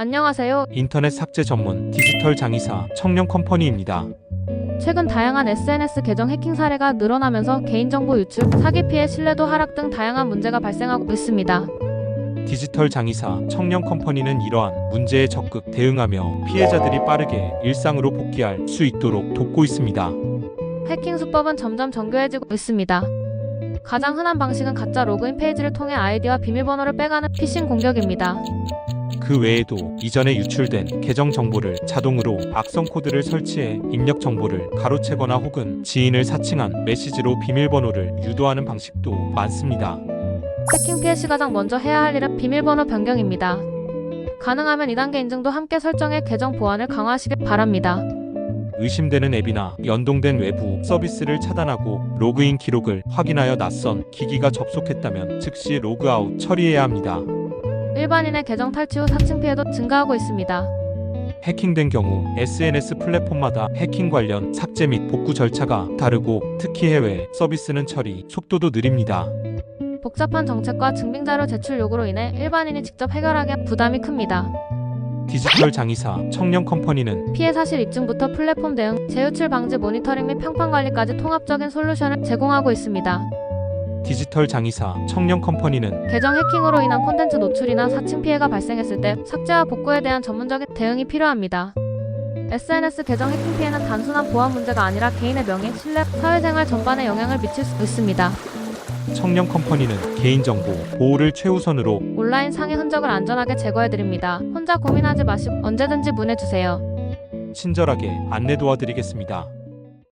안녕하세요. 인터넷 삭제 전문 디지털 장의사 청년 컴퍼니입니다. 최근 다양한 SNS 계정 해킹 사례가 늘어나면서 개인정보 유출, 사기 피해 신뢰도 하락 등 다양한 문제가 발생하고 있습니다. 디지털 장의사 청년 컴퍼니는 이러한 문제에 적극 대응하며 피해자들이 빠르게 일상으로 복귀할 수 있도록 돕고 있습니다. 해킹 수법은 점점 정교해지고 있습니다. 가장 흔한 방식은 가짜 로그인 페이지를 통해 아이디와 비밀번호를 빼가는 피싱 공격입니다. 그 외에도 이전에 유출된 계정 정보를 자동으로 악성 코드를 설치해 입력 정보를 가로채거나 혹은 지인을 사칭한 메시지로 비밀번호를 유도하는 방식도 많습니다. 해킹 피해 시 가장 먼저 해야 할 일은 비밀번호 변경입니다. 가능하면 2단계 인증도 함께 설정해 계정 보안을 강화하시길 바랍니다. 의심되는 앱이나 연동된 외부 서비스를 차단하고 로그인 기록을 확인하여 낯선 기기가 접속했다면 즉시 로그아웃 처리해야 합니다. 일반인의 계정 탈취 후 사칭 피해도 증가하고 있습니다. 해킹된 경우 SNS 플랫폼마다 해킹 관련 삭제 및 복구 절차가 다르고 특히 해외 서비스는 처리 속도도 느립니다. 복잡한 정책과 증빙자료 제출 요구로 인해 일반인이 직접 해결하기엔 부담이 큽니다. 디지털 장의사 청년 컴퍼니는 피해 사실 입증부터 플랫폼 대응, 재유출 방지 모니터링 및 평판 관리까지 통합적인 솔루션을 제공하고 있습니다. 디지털 장의사 청년 컴퍼니는 계정 해킹으로 인한 콘텐츠 노출이나 사칭 피해가 발생했을 때 삭제와 복구에 대한 전문적인 대응이 필요합니다. SNS 계정 해킹 피해는 단순한 보안 문제가 아니라 개인의 명예, 신뢰, 사회생활 전반에 영향을 미칠 수 있습니다. 청년 컴퍼니는 개인정보 보호를 최우선으로 온라인 상해 흔적을 안전하게 제거해드립니다. 혼자 고민하지 마시고 언제든지 문의주세요. 친절하게 안내 도와드리겠습니다.